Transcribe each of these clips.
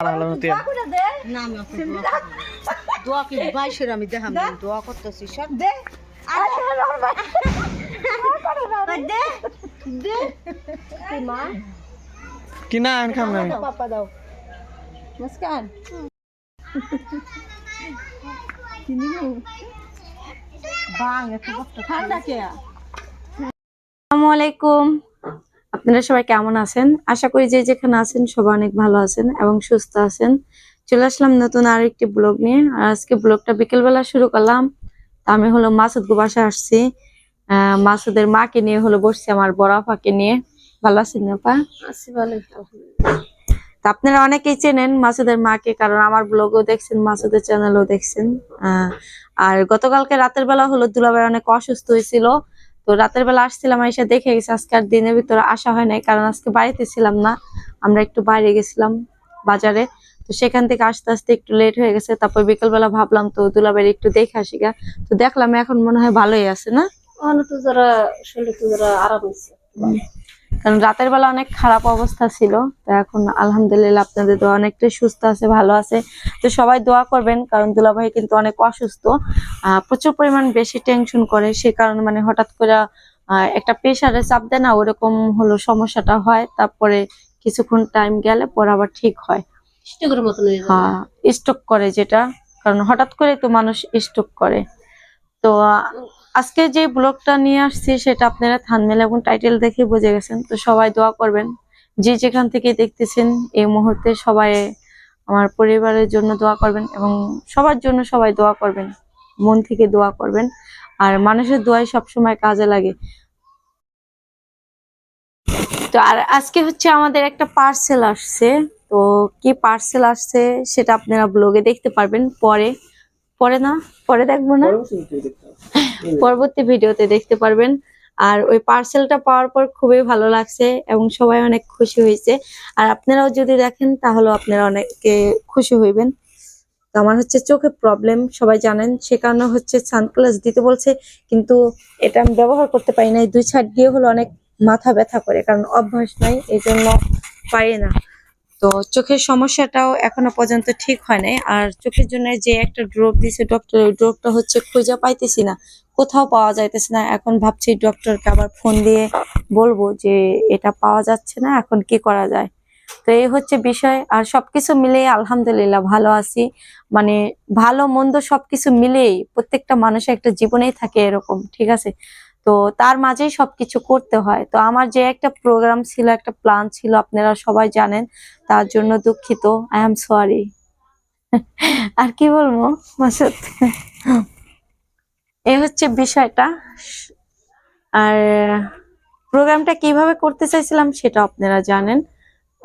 দোয়া করব না। দোয়া কি বাইশের আমি দেখাম দোয়া করতেছি সব দে। দে। দে। মা? কি না আন খাম না পাপা দাও মুস্কান। বাং একটু ঠান্ডা কে? আসসালামু আলাইকুম। আপনারা সবাই কেমন আছেন? আশা করি যে যেখানে আছেন সবাই অনেক ভালো আছেন এবং সুস্থ আছেন। চলে আসলাম নতুন আরও একটি ব্লগ নিয়ে। আর আজকে ব্লগটা বিকেলবেলা শুরু করলাম। তা আমি হলো মাসুদ গো বাসা আসছি মাসুদের মাকে নিয়ে হলো বসছি আমার বড় আপাকে নিয়ে। ভালো আছেন আপা? আসি ভালো তা আপনারা অনেকেই চেনেন মাসুদের মাকে কারণ আমার ব্লগও দেখছেন মাসুদের চ্যানেলও দেখছেন। আহ, আর গতকালকে রাতের বেলা হলো দুলাভাই অনেক অসুস্থ হয়েছিল। তো রাতের বেলা আসছিলাম এসে দেখে গেছি আজকে আর দিনের ভিতরে আসা হয় নাই কারণ আজকে বাড়িতে ছিলাম না। আমরা একটু বাইরে গেছিলাম বাজারে তো সেখান থেকে আস্তে আস্তে একটু লেট হয়ে গেছে। তারপর বিকেলবেলা ভাবলাম তো দুলাবের একটু দেখে আসি গা। তো দেখলাম এখন মনে হয় ভালোই আছে না? তো যারা শরীর তো যারা আরাম হয়েছে কারণ রাতের বেলা অনেক খারাপ অবস্থা ছিল তো এখন আলহামদুলিল্লাহ আপনাদের দোয়া অনেকটা সুস্থ আছে ভালো আছে। তো সবাই দোয়া করবেন কারণ দুলাভাই কিন্তু অনেক অসুস্থ। প্রচুর পরিমাণ বেশি টেনশন করে সে কারণে মানে হঠাৎ করে একটা প্রেশারে চাপ দেয় না ওরকম হলো সমস্যাটা হয় তারপরে কিছুক্ষণ টাইম গেলে পর আবার ঠিক হয়। হয়ে স্ট্রোক করে যেটা কারণ হঠাৎ করে তো মানুষ স্ট্রোক করে। তো আজকে যে ব্লগটা নিয়ে আসছি, সেটা আপনারা থানমেল এবং টাইটেল দেখে বুঝে গেছেন। তো সবাই দোয়া করবেন। যে যেখান থেকে দেখতেছেন, এই মুহূর্তে সবাই আমার পরিবারের জন্য দোয়া করবেন এবং সবার জন্য সবাই দোয়া করবেন। মন থেকে দোয়া করবেন। আর মানুষের দোয়াই সবসময় কাজে লাগে। তো আর আজকে হচ্ছে আমাদের একটা পার্সেল আসছে। তো কি পার্সেল আসছে, সেটা আপনারা ব্লগে দেখতে পারবেন। পরে পরে না পরে দেখব না। পরবর্তী ভিডিওতে দেখতে পারবেন। আর ওই পার্সেলটা পাওয়ার পর খুবই ভালো লাগছে এবং সবাই অনেক খুশি হয়েছে। আর আপনারাও যদি দেখেন তাহলে আপনারা অনেকে খুশি হইবেন। তো আমার হচ্ছে চোখে প্রবলেম সবাই জানেন। সে কারণে হচ্ছে সানগ্লাস দিতে বলছে কিন্তু এটা আমি ব্যবহার করতে পারি না দুই ছাড় দিয়ে হলো অনেক মাথা ব্যথা করে কারণ অভ্যাস নাই এই জন্য পারি না। তো চোখের সমস্যাটাও এখনও পর্যন্ত ঠিক হয় নাই। আর চোখের জন্য যে একটা ড্রপ দিছে ডক্টর ওই ড্রপটা হচ্ছে খুঁজে পাইতেছি না। কোথাও পাওয়া যাইতেছে না। এখন ভাবছি ডক্টরকে আবার ফোন দিয়ে বলব যে এটা পাওয়া যাচ্ছে না, এখন কি করা যায়? তো এই হচ্ছে বিষয়। আর সবকিছু মিলেই আলহামদুলিল্লাহ ভালো আছি। মানে ভালো, মন্দ সবকিছু মিলেই প্রত্যেকটা মানুষের একটা জীবনেই থাকে এরকম, ঠিক আছে? তো তার মাঝেই সবকিছু করতে হয়। তো আমার যে একটা প্রোগ্রাম ছিল, একটা প্ল্যান ছিল, আপনারা সবাই জানেন, তার জন্য দুঃখিত। আই এম সরি আর কি বলব? এই হচ্ছে বিষয়টা। আর প্রোগ্রামটা কীভাবে করতে চাইছিলাম সেটা আপনারা জানেন।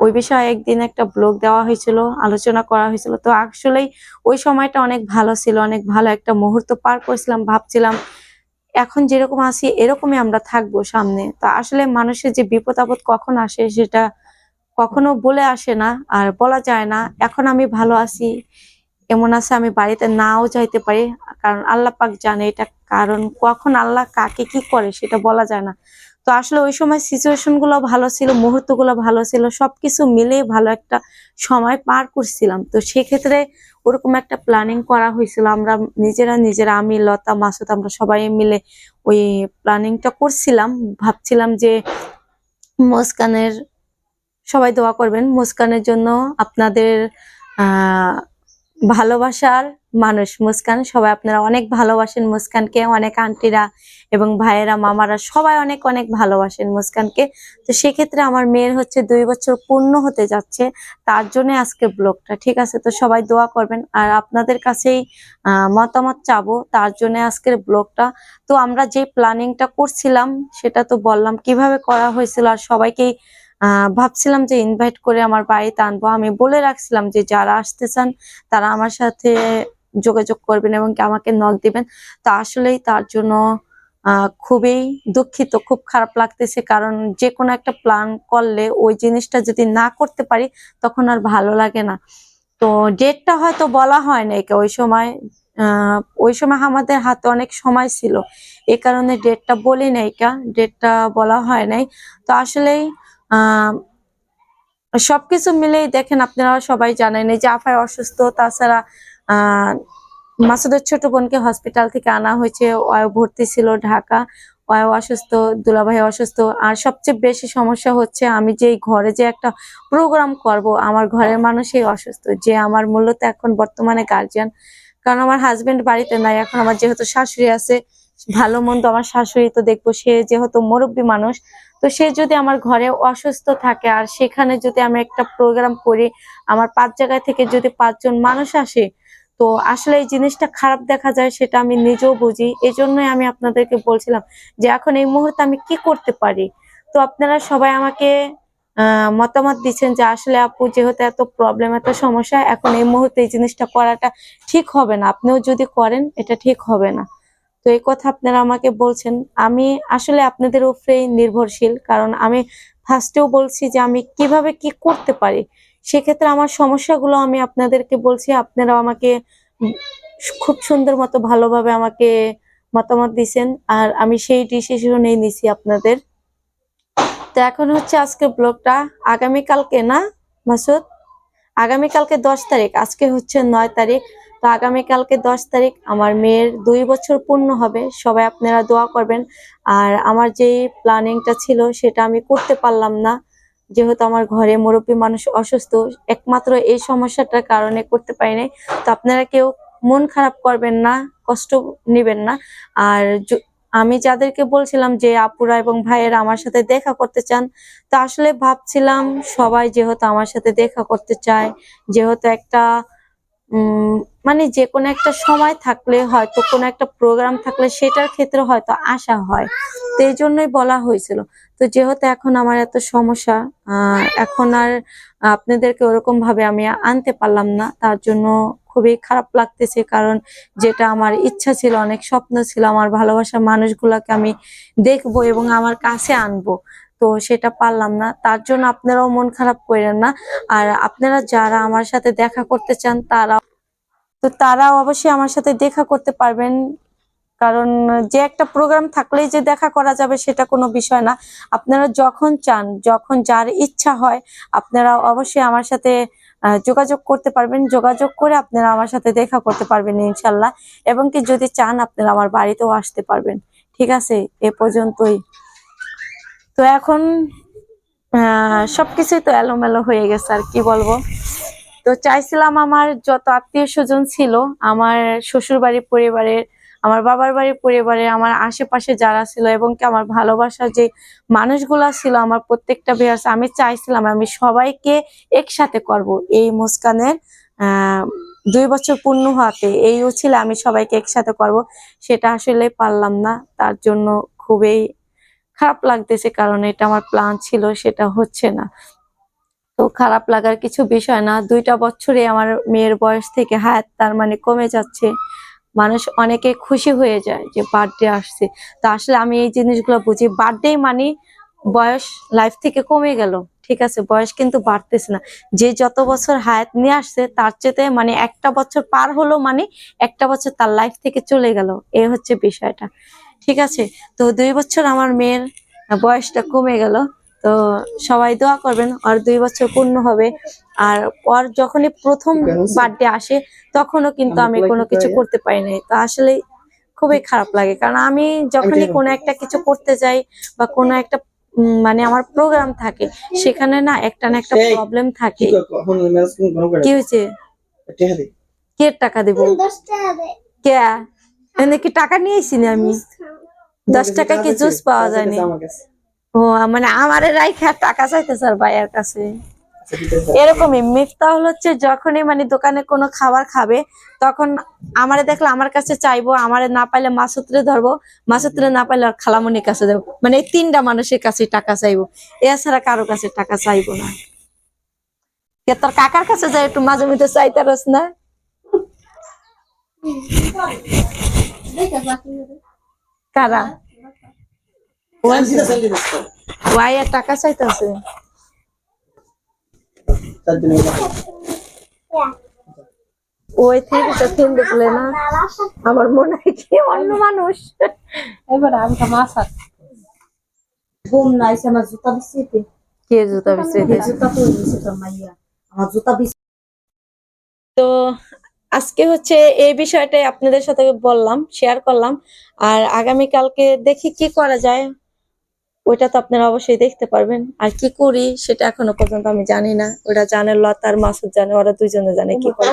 ওই বিষয়ে একদিন একটা ব্লগ দেওয়া হয়েছিল, আলোচনা করা হয়েছিল। তো আসলেই ওই সময়টা অনেক ভালো ছিল, অনেক ভালো একটা মুহূর্ত পার করেছিলাম। ভাবছিলাম এখন যেরকম আছি, এরকমই আমরা থাকব সামনে। তো আসলে মানুষের যে বিপদ আপদ কখন আসে সেটা কখনো বলে আসে না আর বলা যায় না, এখন আমি ভালো আছি, এমন আছে আমি বাড়িতে নাও যাইতে পারি। কারণ আল্লাহ পাক জানে এটা কারণ, কখন আল্লাহ কাকে কি করে সেটা বলা যায় না। তো আসলে ওই সময় সিচুয়েশনগুলো ভালো ছিল মুহূর্তগুলো ভালো ছিল, সবকিছু মিলেই ভালো একটা সময় পার করছিলাম। তো সেক্ষেত্রে ওরকম একটা প্ল্যানিং করা হয়েছিল। আমরা নিজেরা নিজেরা, আমি, লতা, মাসুদ, আমরা সবাই মিলে ওই প্ল্যানিংটা করছিলাম। ভাবছিলাম যে মুস্কানের, সবাই দোয়া করবেন, মুস্কানের জন্য আপনাদের ভালোবাসার মানুষ মুস্কান। সবাই আপনারা অনেক ভালোবাসেন মুস্কানকে, অনেক আন্টিরা এবং ভাইয়েরা, মামারা সবাই অনেক অনেক ভালোবাসেন মুস্কানকে। তো সেক্ষেত্রে আমার মেয়ের হচ্ছে দুই বছর পূর্ণ হতে যাচ্ছে, তার জন্য আজকে ব্লগটা, ঠিক আছে? তো সবাই দোয়া করবেন। আর আপনাদের কাছেই মতামত চাবো, তার জন্য আজকের ব্লগটা। তো আমরা যে প্ল্যানিংটা করছিলাম, সেটা তো বললাম, কীভাবে করা হয়েছিল? আর সবাইকেই ভাবছিলাম যে ইনভাইট করে আমার বাড়িতে আনব। আমি বলে রাখছিলাম যে যারা আসতে চান, তারা আমার সাথে যোগাযোগ করবেন এবং আমাকে নক দিবেন। তা আসলেই তার জন্য খুবই দুঃখিত, খুব খারাপ লাগতেছে। কারণ যে কোনো একটা প্ল্যান করলে ওই জিনিসটা যদি না করতে পারি, তখন আর ভালো লাগে না। তো ডেটটা হয়তো বলা হয় না ওই সময় ওই সময় আমাদের হাতে অনেক সময় ছিল। এ কারণে ডেটটা বলি নাই কা ডেটটা বলা হয় নাই। তো আসলেই সবকিছু মিলেই দেখেন আপনারা সবাই জানেন, এই যে আফায় অসুস্থ, তাছাড়া মাসুদের ছোট বোনকে হসপিটাল থেকে আনা হয়েছে, ওয়াও ভর্তি ছিল ঢাকা, ওয়াও অসুস্থ, দুলাভাই অসুস্থ, আর সবচেয়ে বেশি সমস্যা হচ্ছে আমি যে ঘরে যে একটা প্রোগ্রাম করব, আমার ঘরের মানুষই অসুস্থ, যে আমার মূলত এখন বর্তমানে গার্জিয়ান কারণ আমার হাজবেন্ড বাড়িতে নাই, এখন আমার যেহেতু শাশুড়ি আছে ভালো মন্দ, আমার শাশুড়ি তো দেখব, সে যেহেতু মুরব্বী মানুষ, তো সে যদি আমার ঘরে অসুস্থ থাকে, আর সেখানে যদি আমি একটা প্রোগ্রাম করি, আমার পাঁচ জায়গায় থেকে যদি পাঁচজন মানুষ আসে, তো আসলে এই জিনিসটা খারাপ দেখা যায়, সেটা আমি নিজেও বুঝি। এই জন্যই আমি আপনাদেরকে বলছিলাম যে এখন এই মুহূর্তে আমি কি করতে পারি? তো আপনারা সবাই আমাকে মতামত দিচ্ছেন যে আসলে আপু যেহেতু এত প্রবলেম এত সমস্যা, এখন এই মুহূর্তে এই জিনিসটা করাটা ঠিক হবে না। আপনিও যদি করেন, এটা ঠিক হবে না। তো এই কথা আপনারা আমাকে বলছেন। আমি আসলে আপনাদের উপরেই নির্ভরশীল, কারণ আমি ফার্স্টেও বলছি যে আমি কীভাবে কি করতে পারি। সেক্ষেত্রে আমার সমস্যাগুলো আমি আপনাদেরকে বলছি আপনারা আমাকে খুব সুন্দর মতো ভালোভাবে আমাকে মতামত দিছেন, আর আমি সেই ডিসিশনই নিছি আপনাদের। তো এখন হচ্ছে আজকে ব্লগটা। আগামীকালকে না, মাসুদ? আগামীকালকে দশ তারিখ, আজকে হচ্ছে নয় তারিখ। তো আগামীকালকে দশ তারিখ আমার মেয়ের দুই বছর পূর্ণ হবে। সবাই আপনারা দোয়া করবেন। আর আমার যে প্ল্যানিংটা ছিল সেটা আমি করতে পারলাম না। যেহেতু আমার ঘরে মুরব্বী মানুষ অসুস্থ, একমাত্র এই সমস্যাটার কারণে করতে পারি নাই তো আপনারা কেউ মন খারাপ করবেন না, কষ্ট নেবেন না। আর আমি যাদেরকে বলছিলাম যে আপুরা এবং ভাইয়েরা আমার সাথে দেখা করতে চান, তো আসলে ভাবছিলাম সবাই যেহেতু আমার সাথে দেখা করতে চায়, যেহেতু একটা মানে যে কোনো একটা সময় থাকলে হয়তো, কোনো একটা প্রোগ্রাম থাকলে সেটার ক্ষেত্রে হয়তো আসা হয়। তো এই জন্যই বলা হয়েছিল। তো যেহেতু এখন আমার এত সমস্যা এখন আর আপনাদেরকে ওরকম ভাবে আমি আনতে পারলাম না, তার জন্য খুবই খারাপ লাগতেছে। কারণ যেটা আমার ইচ্ছা ছিল, অনেক স্বপ্ন ছিল, আমার ভালোবাসার মানুষগুলোকে আমি দেখব এবং আমার কাছে আনব। তো সেটা পারলাম না। তার জন্য আপনারাও মন খারাপ করেন না। আর আপনারা যারা আমার সাথে দেখা করতে চান তারা তো তারা অবশ্যই আমার সাথে দেখা করতে পারবেন। কারণ যে একটা প্রোগ্রাম থাকলেই যে দেখা করা যাবে সেটা কোনো বিষয় না। আপনারা যখন চান, যখন যার ইচ্ছা হয়, আপনারা অবশ্যই আমার সাথে যোগাযোগ করতে পারবেন। যোগাযোগ করে আপনারা আমার সাথে দেখা করতে পারবেন ইনশাল্লাহ এবং কি যদি চান, আপনারা আমার বাড়িতেও আসতে পারবেন। ঠিক আছে? এ পর্যন্তই। তো এখন, আহ, সবকিছুই তো এলোমেলো হয়ে গেছে আর কি বলব। তো চাইছিলাম আমার যত আত্মীয় স্বজন ছিল, আমার শ্বশুর বাড়ির পরিবারের, আমার বাবার বাড়ির পরিবারে আমার আশেপাশে যারা ছিল এবং কি আমার ভালোবাসার যে মানুষগুলা ছিল, আমার প্রত্যেকটা বিয়ার্স আমি চাইছিলাম আমি সবাইকে একসাথে করব এই মুস্কানের দুই বছর পূর্ণ হওয়াতে। এই ছিল আমি সবাইকে একসাথে করব, সেটা আসলে পারলাম না, তার জন্য খুবই খারাপ লাগতেছে কারণ এটা আমার প্ল্যান ছিল, সেটা হচ্ছে না। তো খারাপ লাগার কিছু বিষয় না। দুইটা বছরে আমার মেয়ের বয়স থেকে হায়াত তার মানে কমে যাচ্ছে। মানুষ অনেকে খুশি হয়ে যায় যে বার্থডে আসছে। তো আসলে আমি এই জিনিসগুলো বুঝি। বার্থডে মানে বয়স লাইফ থেকে কমে গেল। ঠিক আছে, বয়স কিন্তু বাড়তেছে না। যে যত বছর হায়াত নিয়ে আসছে, তার চেয়ে মানে একটা বছর পার হলো মানে একটা বছর তার লাইফ থেকে চলে গেল। এ হচ্ছে বিষয়টা। ঠিক আছে? তো দুই বছর আমার মেয়ের বয়সটা কমে গেল তো সবাই দোয়া করবেন আর দুই বছর পূর্ণ হবে। আর ওর যখনই প্রথম বার্থডে আসে তখনও কিন্তু আমি কোনো কিছু করতে পারি নাই। তো আসলে খুবই খারাপ লাগে কারণ আমি যখনই কোনো একটা কিছু করতে যাই বা কোনো একটা মানে আমার প্রোগ্রাম থাকে সেখানে না একটা না একটা প্রবলেম থাকে। কি হয়েছে? কে টাকা দেবো? কে? এনে কি টাকা নিয়ে আইসি না আমি? দশ টাকা কি জুস পাওয়া যায়নি? ও মানে আমারে রাইখা টাকা চাইতে স্যার ভাইয়ের কাছে। আচ্ছা। এরকমই মিফতাহুল হচ্ছে যখনই মানে দোকানে কোনো খাবার খাবে তখন আমারে দেখলে আমার কাছে চাইব আমারে না পাইলে মাসুত্রে ধরবো মাসুতরে না পাইলে আর খালামনির কাছে দেবো। মানে এই তিনটা মানুষের কাছে টাকা চাইব। এছাড়া কারও কাছে টাকা চাইব না। কে তোর কাকার কাছে যাই একটু মাঝে মধ্যে চাইতারস না? কারা? ওয়াই আর টাকা চাইতেছে। ওই থেকে তো ফিল্ম দেখলে না। আমার মনে হয় কি অন্য মানুষ। এবার আমি তো আর ঘুম নাই আমার জুতা দিচ্ছি কে জুতা বিছড়ে দিয়েছে জুতা তো মাইয়া। আমার জুতা বিছ তো আজকে হচ্ছে এই বিষয়টাই আপনাদের সাথে বললাম শেয়ার করলাম। আর আগামী কালকে দেখি কি করা যায়। ওইটা তো আপনারা অবশ্যই দেখতে পারবেন। আর কি করি সেটা এখনও পর্যন্ত আমি জানি না। ওরা জানে লতা আর মাসুদ জানে ওরা দুইজনে জানে কি করে।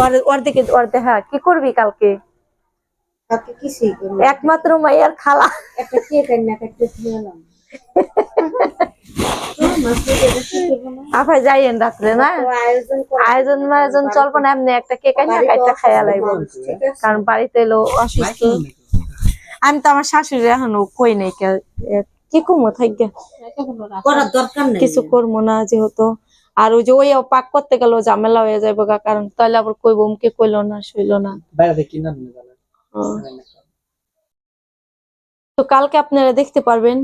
ওর ওর দিকে ওর হ্যাঁ কি করবি কালকে? একমাত্র মাইয়ার খালা। একটা কেক আইনা কাটতে আফাই যাইয়েন রাত্রে না? আয়োজন আয়োজন চলবো না এমনি একটা কেক আইনা কাইটা খাইয়া লাইব। কারণ বাড়িতে এলো অসুস্থ। আমি তো আমার শাশুড়ি এখনও কই নাই কি কমো থাকবে করার দরকার নেই। কিছু করব না যেহেতু। আর ওই যে ওই পাক করতে গেল ঝামেলা হয়ে যাবে গা কারণ তাহলে আবার কইব মুখে কইলো না শুইলো না। তো কালকে আপনারা দেখতে পারবেন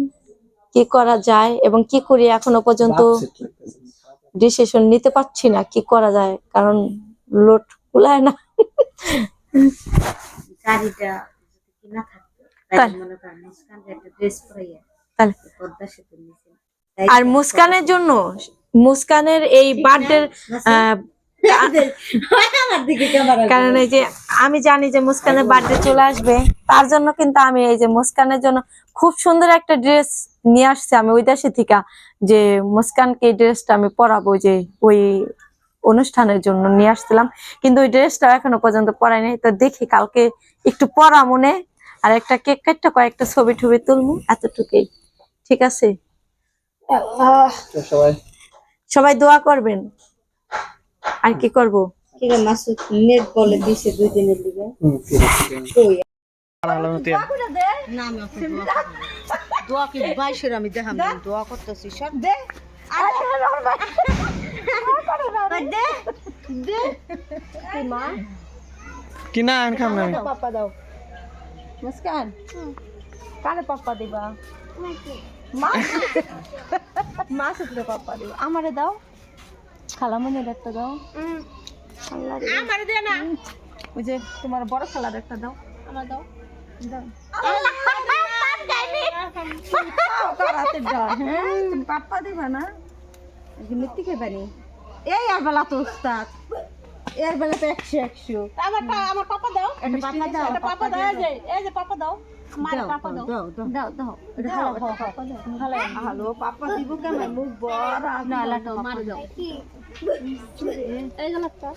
কি করা যায় এবং কি করি এখনও পর্যন্ত ডিসিশন নিতে পারছি না কি করা যায় কারণ লোড কুলায় না। আর মুস্কানের জন্য মুস্কানের এই বার্থডে কারণ এই যে আমি জানি যে মুস্কানের বার্থডে চলে আসবে তার জন্য কিন্তু আমি এই যে মুস্কানের জন্য খুব সুন্দর একটা ড্রেস নিয়ে আসছি আমি ওই দেশে থেকে যে মুস্কানকে এই ড্রেসটা আমি পরাবো যে ওই অনুষ্ঠানের জন্য নিয়ে আসছিলাম। কিন্তু ওই ড্রেসটা এখনও পর্যন্ত পরাই নাই তো দেখি কালকে একটু পরা মনে আর একটা কেক কাটটা কয়েকটা ছবি টবি তুলবো এতটুকুই। ঠিক আছে? সবাই। সবাই দোয়া করবেন। আর কি করব? কি রে মাসুদ নেট বলে দিছে দুই দিনের ঠিক কই? না আমি দোয়া কি বাইশের আমি দেখাম দোয়া করতেছি সব দে। দে। দে। আন খাম না পাপা দাও। মুস্কান কারে পাপা দিবা? মা মা সুতরে পাপা দিবা। আমারে দাও। খালামনের একটা দাও। আমারে দে না। ওই যে তোমার বড় খালার একটা দাও। আমার দাও। দাও। হ্যাঁ? তুমি দিবা না? মিথ্যি খেবানি এই আর বেলা তো উস্তাদ এর বেলা তো একশো একশো। আমার আমার পাপা দাও। পাপা দাও পাপা দাও এই যে এই যে পাপা দাও। আমার পাপা দাও। দাও দাও। দাও এটা ভালো পাপা। দাও। ভালো। হ্যালো পাপা দিব কেন মুখ বড় না লাটো মার দাও। এই গলাটা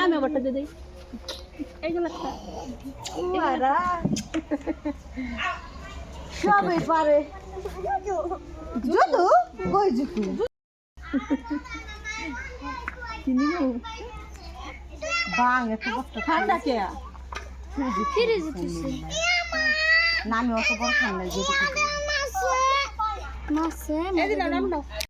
আমি আবারটা দিয়ে দেই। এই গলাটা সবাই পারে। যদু কই বাং এত বড় ঠান্ডা কে? ফিরে যেতেছে না আমি অত বড় ঠান্ডা যেতে মাসে এদিন নাম দাও